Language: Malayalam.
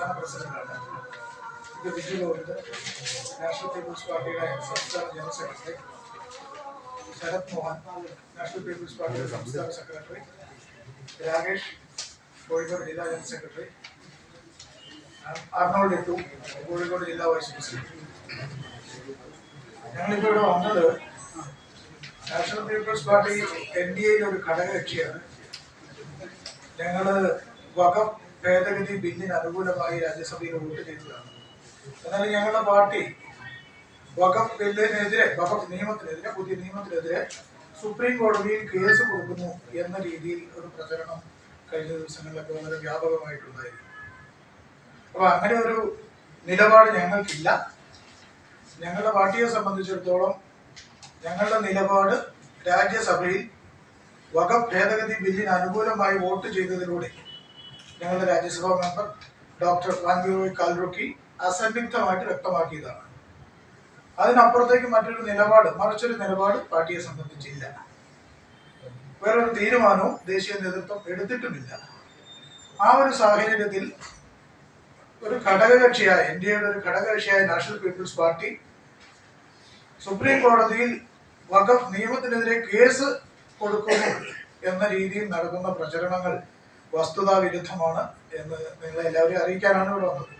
സംസ്ഥാന പ്രസിഡന്റാണ് ഇത് ഗോവിന്ദ് നാഷണൽ പീപ്പിൾസ് പാർട്ടിയുടെ സംസ്ഥാന general secretary Sharath Mohan national people's പാർട്ടിയുടെ സംസ്ഥാന സെക്രട്ടറി രാകേഷ് കോഴിക്കോട് ജില്ലാ ജനറൽ സെക്രട്ടറി അർണോൾഡ് ഇട്ടു കോഴിക്കോട് ജില്ലാ വൈസ് പ്രസിഡന്റ് ഞങ്ങളിപ്പോൾ ഇവിടെ വന്നത് national people's party N D എയിലെ ഒരു ഘടകകക്ഷിയാണ് ഞങ്ങൾ വകം ഭേദഗതി ബില്ലിന് അനുകൂലമായി രാജ്യസഭയിൽ വോട്ട് ചെയ്തതാണ്. എന്നാൽ ഞങ്ങളുടെ പാർട്ടി വഖഫ് ബില്ലിനെതിരെ വഖഫ് നിയമത്തിനെതിരെ പുതിയ നിയമത്തിനെതിരെ സുപ്രീം കോടതിയിൽ കേസ് കൊടുക്കുന്നു എന്ന രീതിയിൽ ഒരു പ്രചരണം കഴിഞ്ഞ ദിവസങ്ങളിലൊക്കെ വളരെ വ്യാപകമായിട്ടുണ്ടായിരുന്നു. അപ്പൊ അങ്ങനെ ഒരു നിലപാട് ഞങ്ങൾക്കില്ല. ഞങ്ങളുടെ പാർട്ടിയെ സംബന്ധിച്ചിടത്തോളം ഞങ്ങളുടെ നിലപാട് രാജ്യസഭയിൽ വകഭേദഗതി ഭേദഗതി ബില്ലിന് അനുകൂലമായി വോട്ട് ചെയ്തതിലൂടെ ഞങ്ങളുടെ രാജ്യസഭാ മെമ്പർ ഡോക്ടർ വാൻവിറോയ് കാൽറുക്കി അസന്നിഗ്ധമായിട്ട് വ്യക്തമാക്കിയതാണ്. അതിനപ്പുറത്തേക്ക് മറ്റൊരു നിലപാട് മറിച്ചൊരു നിലപാട് പാർട്ടിയെ സംബന്ധിച്ചില്ല. വേറൊരു തീരുമാനവും ദേശീയ നേതൃത്വം എടുത്തിട്ടുമില്ല. ആ ഒരു സാഹചര്യത്തിൽ ഒരു ഘടകകക്ഷിയായ ഇന്ത്യയുടെ ഒരു ഘടകകക്ഷിയായ നാഷണൽ പീപ്പിൾസ് പാർട്ടി സുപ്രീം കോടതിയിൽ വഖഫ് നിയമത്തിനെതിരെ കേസ് കൊടുക്കുന്നു എന്ന രീതിയിൽ നടക്കുന്ന പ്രചരണങ്ങൾ വസ്തുതാ വിരുദ്ധമാണ് എന്ന് നിങ്ങളെ എല്ലാവരെയും അറിയിക്കാനാണ് ഇവിടെ വന്നത്.